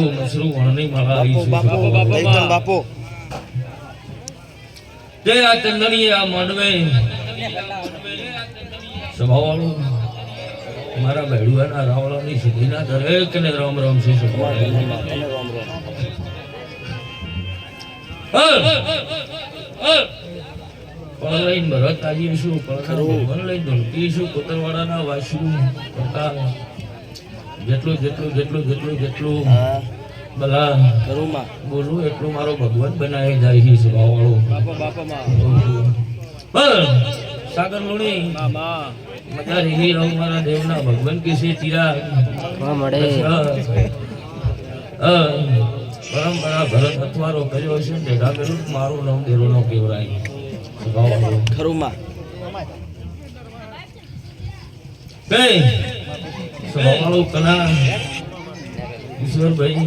એવું મસરું વણની માળા આવી છે એકદમ બાપુ તે આ ચંદની આ માંડવે સભાવાળું મારા બેડુઆના રાવળાની સુધીના દરેકને રામ રામ છે પણ લઈને ભરત આવીશું પણ ભગવાન લઈને ધોલકીશું કોતરવાડાના વાસુ કરતા જેટલું જેટલું જેટલું જેટલું જેટલું ભલા કરુમાં. બોલું એટલું મારો ભગવાન બનાવી જાય છે સ્વભાવવાળો બાપા બાપામાં. સાગર લોણી. મજા રહી રહું મારા દેવના ભગવાન કે છે ચિરા પરંપરા ભરત અથવારો કર્યો છે ને કર્યું મારું નામ દેરોનો કેવરાય. સ્વભાવવાળો ખરુમાં બે સ્વભાવવાળો કલા ઈશ્વરભાઈ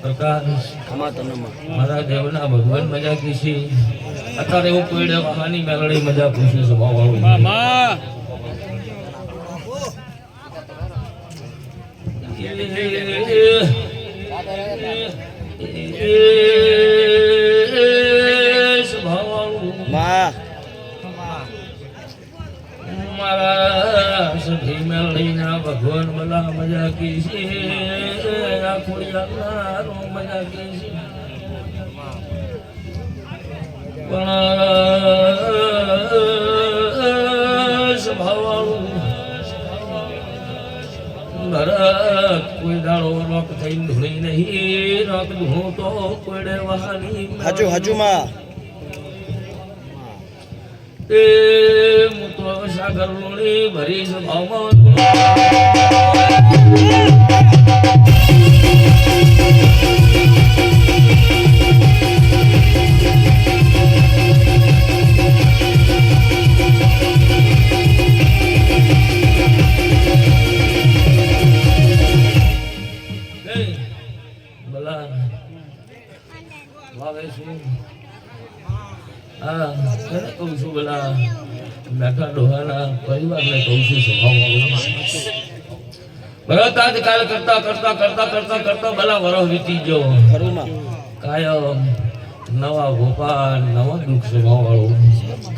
પ્રકાશ મારા દેવના ભગવાન મજા કીશે અત્યારે હું કોઈ વાહની મેલડી મજા પૂછું સ્વભાવ વાળું મામા મારા સખી મેલડીના ભગવાન બલા મજા યાર મજા કીધી. પણ સ્વભાવવાળું ભરત કોઈ દાડો રોક થઈ ધૂણી નહીં. રોક તો કોઈડે વહાની હાજુ હાજુ માં. એ હું તો લોણી ભરી સ્વભાવમાં એ, ભલા. બેઠા ડોહાના પરિવારને કહું છું. સ્વભાવ ભરત આજકાલ કરતા કરતા કરતા કરતા કરતા ભલા વરસ વીતી ગયો. કાયમ નવા ગોપાલ નવા દુઃખ સ્વભાવ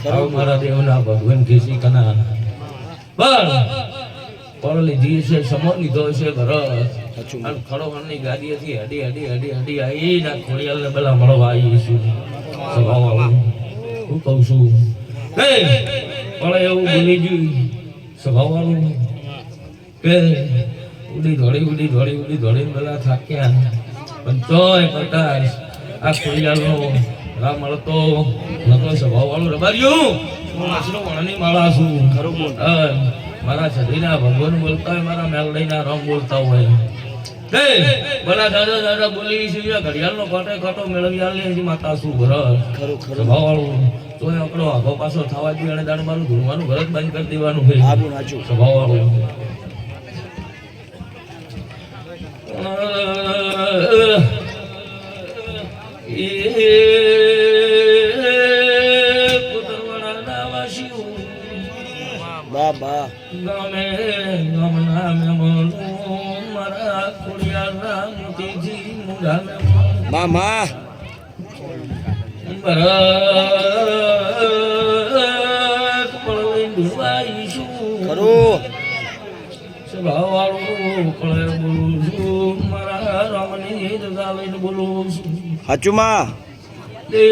વાળું મારા દેવના ભગવાન કેસી કના. પણ પણ લીધી છે સમો લીધો છે ભરત અને ખડોવણની ગાડીએથી હડી હડી હડી હડી આવી ના ખોડિયાલને પેલા મળવા આવી છું. સ્વભાવ વાળું. હું કહું છું પણ એવું બોલી ગયું. સ્વભાવવાનું કે ઉડી ધોળી ઉડી ધોળી ઉડી ધોળી બધા થાક્યા. પણ તોય કરતા આ કોઈયાનો રામ મળતો નતો સ્વભાવ વાળો રબાર્યું. હું આશરો વણની માળા છું. મારા શરીરના ભગવાન બોલતા હોય મારા મેલડીના રંગ બોલતા હોય. તે બોલા દાદા દાદા બોલી છે ઘડિયાળનો કોટે કોટો મેળવી આલે માતા શું ભરત? ખરું ખરું. સ્વભાવવાળું તોય આંકડો આગો પાછો થવા દે અને દાડ મારું ભરત બંધ કરી દેવાનું હોય હાબુ હાચું. સ્વભાવવાળું એ કુતરવાડાના વાસીઓ. બા બા ગમે ગમના મેમોનું મારા હાચું માં. એ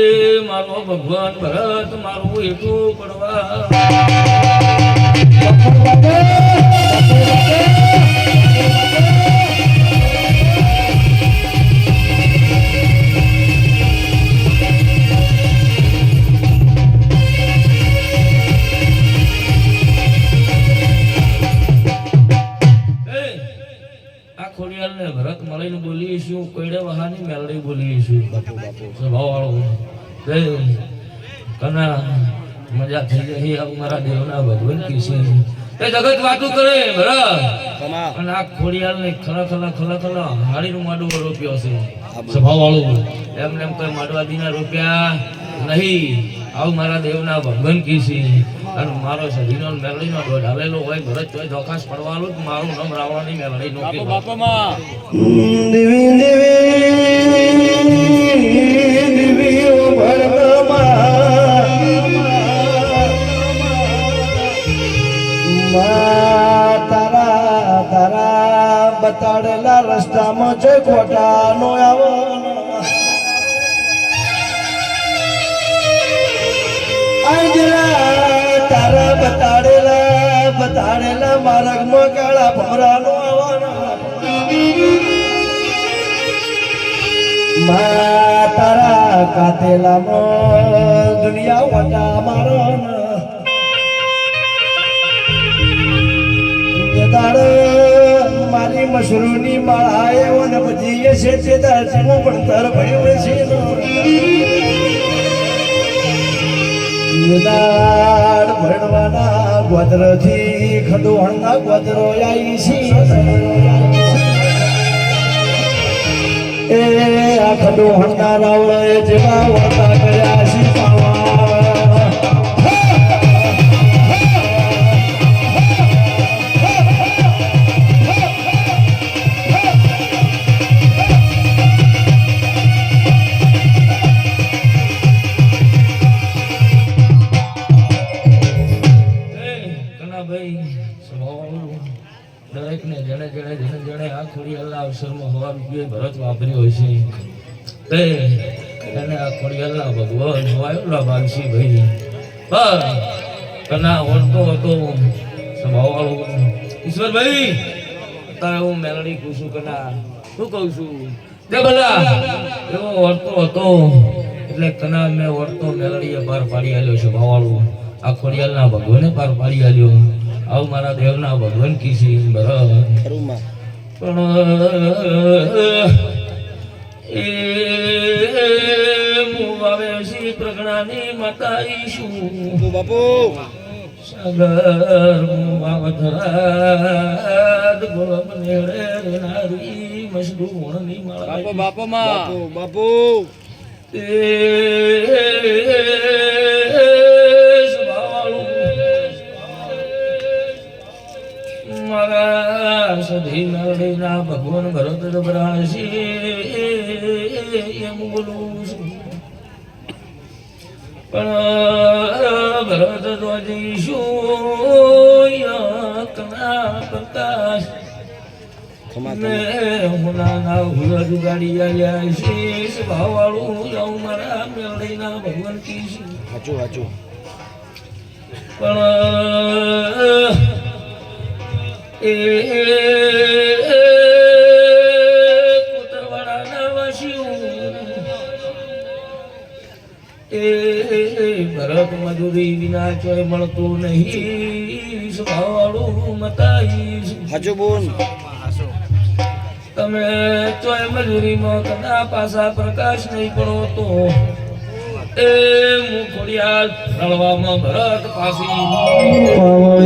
મારો ભગવાન ભરત મારું એટલું પડવા. સ્વભાવવાળો કના મજા થઈ ગઈ આવું મારા દેવના ભગવાન કી છે એ જગત વાતું કરે અને આ ખોડિયાલને ખરા ખરા ખલા ખલા હાડીનું માડું રોપ્યો છે હા, બોલ. સ્વભાવવાળું એમને એમ કોઈ માડવા દીના રૂપિયા નહીં આવું મારા દેવના ભગવાન કીસી અને મારો સધીનો ને મેલડીનો દોઢ. હાલેલો હોય ભરત તોય ધોકાશ પડવાનું મારું નામ રાવણની મેલડી નો દેવી દેવી તારા તારા બતાડેલા રસ્તામાં છે ખોટા નો આવવાના માર્ગમાં કાળા ભમરાનો આવવાના મા તારા કાતેલામાં દુનિયા વટા મારો મારી મશરૂની માળા એવો ને બધી છે તે દાર્જીનું ભણતર ભણ્યું છે દાડ ભણવાના ગોદરથી ખડોહણના ગોદરો આવી છે. એ આ ખડોહણના રાવળે જેવા વાતા કર્યા. હોય છે તે અને આ ખોડિયાલના ભગવાન વાયુલા બાલસી ભાઈ બસ કના ઓળખતો હતો સ્વભાવવાળો ઈશ્વરભાઈ તારે હું મેલડી કહું છું કના શું કહું છું? તે બધા એવો ઓળખતો હતો એટલે કના મેં ઓળખતો મેલડીએ પાર પાડી આલ્યો છે ભાવાળો આ ખોડિયાલના ભગવાને પાર પાડી આલ્યો. આવું મારા દેવના ભગવાન છે બરાબર. પણ એ આવે શ્રી પ્રગણાની માતા ઈશું બાપુ સાગર માવધરાદ ગોળમ નેડે રેનારી મસડુ વણની માળા બાપુ બાપુ. એ સધી નરડીના ભગવાન ભરત ડબરાશી એમ બોલું છું. પણ ભરત ધ્વજી શું કના પ્રકાશ ને ભગવાન પણ એ કોતરવાડાના વાસીઓ. એ ભરત મજૂરી વિના ચોય મળતું નહીં. સ્વભાવવાળું મતાઈ હાચું બોન. તમે ચોય મજૂરીમાં કદા પાસા પ્રકાશ નહીં પડો તો. એ હું ખોડિયાલ રળવામાં ભરત પાસી દેશમાં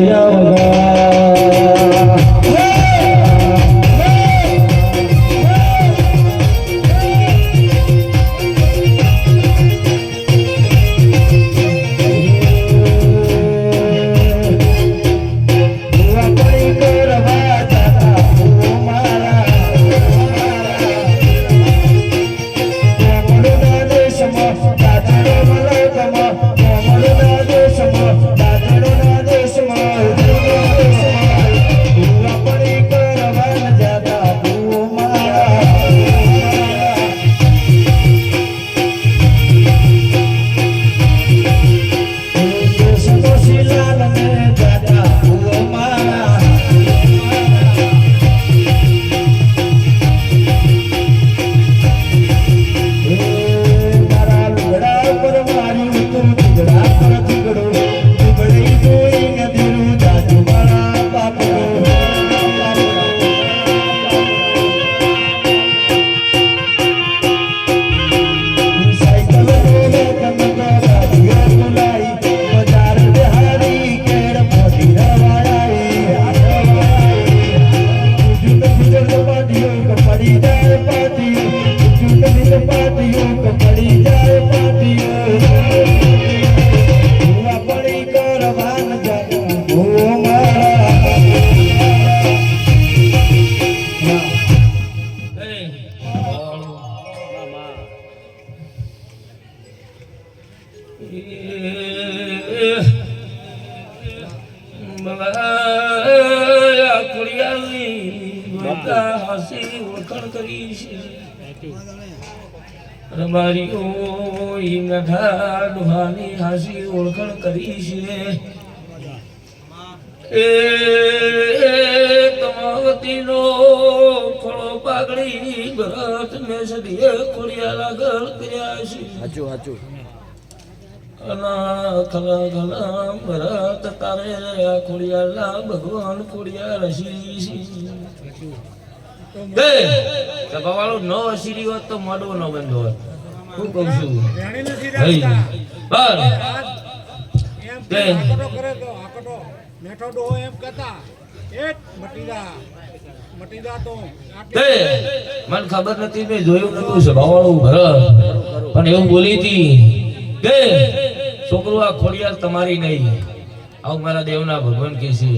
રબારી ઓય મેઠા ડોહાની હાસી ઓળખણ કરી છે. એ તમાવતીનો ખોળો પાઘડી ભરત ને સદીએ ખોડિયા ઘર કર્યા છે. હાચું હાચું. અના ખલા ખલા ભરત તારે રહ્યા ખોડિયાલા ભગવાન ખોડિયા રસી એ સભાવાળો ન હોત તો મોઢો ન બંધ હોત. હું કહું છું મને ખબર નથી મેં જોયું નતું સ્વભાવવાળું ભરત. પણ એવું બોલી હતી. કે છોકરો આ ખોડિયાર તમારી નહીં. આવું મારા દેવના ભગવાન કે છે.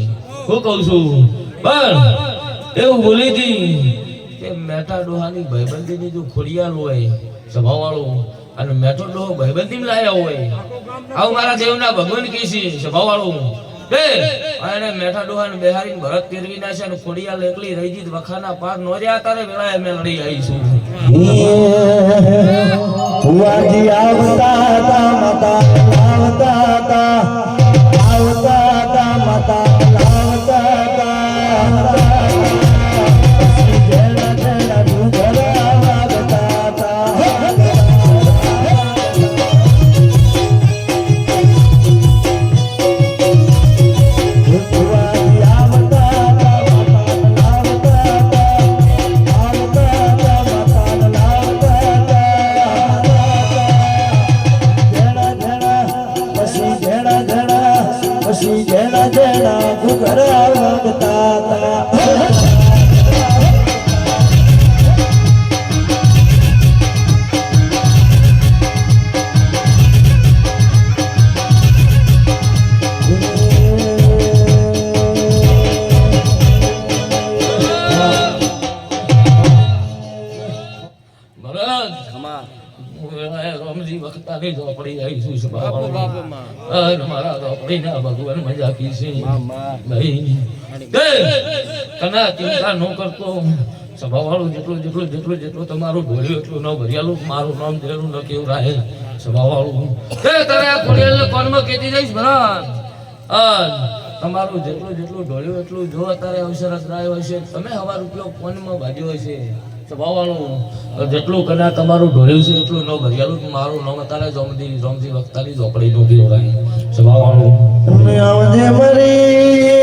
હું કહું છું. પણ એવું બોલી હતી. કે મેઠા ડોહાની ભાઈબંધીની જો ખોડિયાર હોય સભાવાળું. અને મેઠો ડોહો ભાઈબંધી લાયા હોય. આવું મારા દેવના ભગવાન કે છે, સભાવાળું. કે અને મેઠા ડોહાને બેહારી ભરત તેરવી નાખ્યા અને ખોડિયા લેકલી રહી જીત વખાના પાર નો રહ્યા, તારે વેળા મેં લડી આવીશું ફુવાજી આવતા હતા, માતા, આવતા હતા આવતા હતા, માતા. સભાવાળું મારા ઝોપડીના ભગવાન મજા કીશે મામા. કના ચિંતા ન કરતો. સભાવાળું જેટલું જેટલું જેટલું જેટલું તમારું ઢોળ્યું એટલું ન ભર્યાલું. મારું નામ જેનું ન કેવું રાહે સભાવાળું. તારે આ ખોડિયાલને કોનમાં કેતી જઈશ ભરત તમારું જેટલું જેટલું ઢોળ્યું એટલું જો અત્યારે અવસર અથડાયો હશે તમે હવાર ઉપયોગ ફોનમાં ભાગ્યો હશે તો ભાવવાનું જેટલું કદાચ તમારું ઢોળ્યું છે, એટલું ન ઘડિયાળું મારું ન મતારે જોમજી જોમજી વખતાની ઝોપડીનું બી હોય સ્વભાવવાનું આવજે મરી